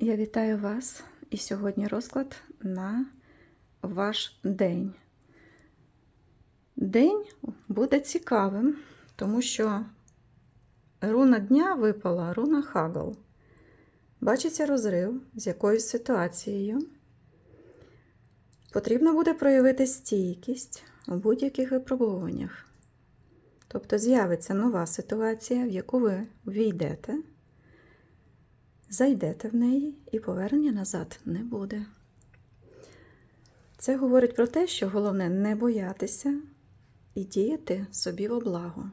Я вітаю вас і сьогодні розклад на ваш день. День буде цікавим, тому що руна дня випала руна Хагл. Бачиться розрив з якоюсь ситуацією. Потрібно буде проявити стійкість у будь-яких випробуваннях. Тобто з'явиться нова ситуація, в яку ви війдете, зайдете в неї і повернення назад не буде. Це говорить про те, що головне не боятися і діяти собі во благо.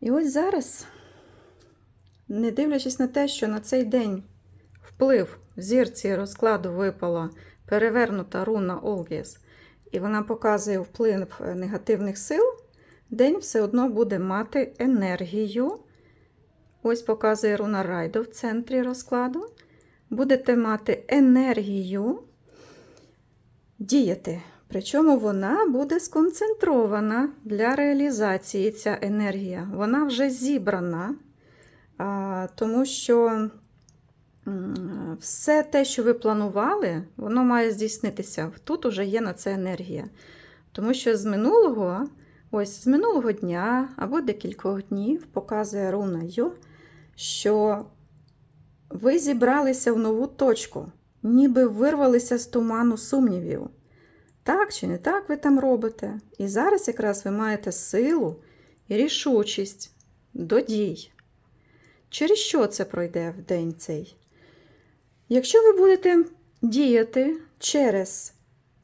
І ось зараз, не дивлячись на те, що на цей день вплив в зірці розкладу випала перевернута руна Олгіс, і вона показує вплив негативних сил, день все одно буде мати енергію. Ось показує руна Райдо в центрі розкладу. Будете мати енергію діяти. Причому вона буде сконцентрована для реалізації ця енергія. Вона вже зібрана, тому що все те, що ви планували, воно має здійснитися. Тут уже є на це енергія. Тому що з минулого, ось з минулого дня або декількох днів показує руна Йо, що ви зібралися в нову точку, ніби вирвалися з туману сумнівів. Так чи не так ви там робите? І зараз якраз ви маєте силу і рішучість до дій. Через що це пройде в день цей? Якщо ви будете діяти через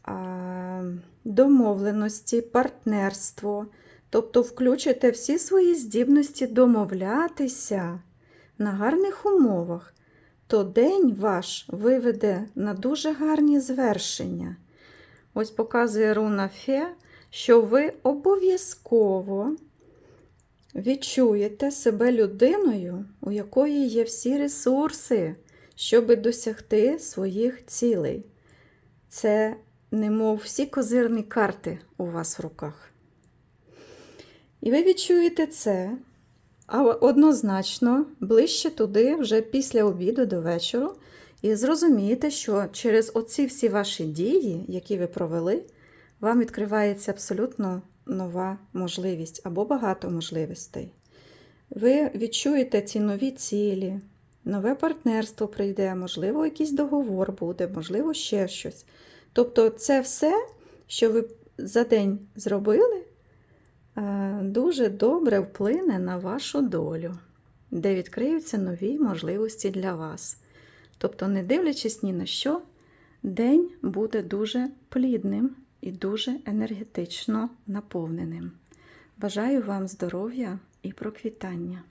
а, домовленості, партнерство, тобто включите всі свої здібності домовлятися на гарних умовах, то день ваш виведе на дуже гарні звершення. Ось показує руна Фе, що ви обов'язково відчуєте себе людиною, у якої є всі ресурси, щоб досягти своїх цілей. Це, немов всі козирні карти у вас в руках. І ви відчуєте це, а однозначно ближче туди, вже після обіду до вечора, і зрозумієте, що через оці всі ваші дії, які ви провели, вам відкривається абсолютно нова можливість або багато можливостей. Ви відчуєте ці нові цілі, нове партнерство прийде, можливо, якийсь договор буде, можливо, ще щось. Тобто, це все, що ви за день зробили, дуже добре вплине на вашу долю, де відкриються нові можливості для вас. Тобто, не дивлячись ні на що, день буде дуже плідним і дуже енергетично наповненим. Бажаю вам здоров'я і проквітання!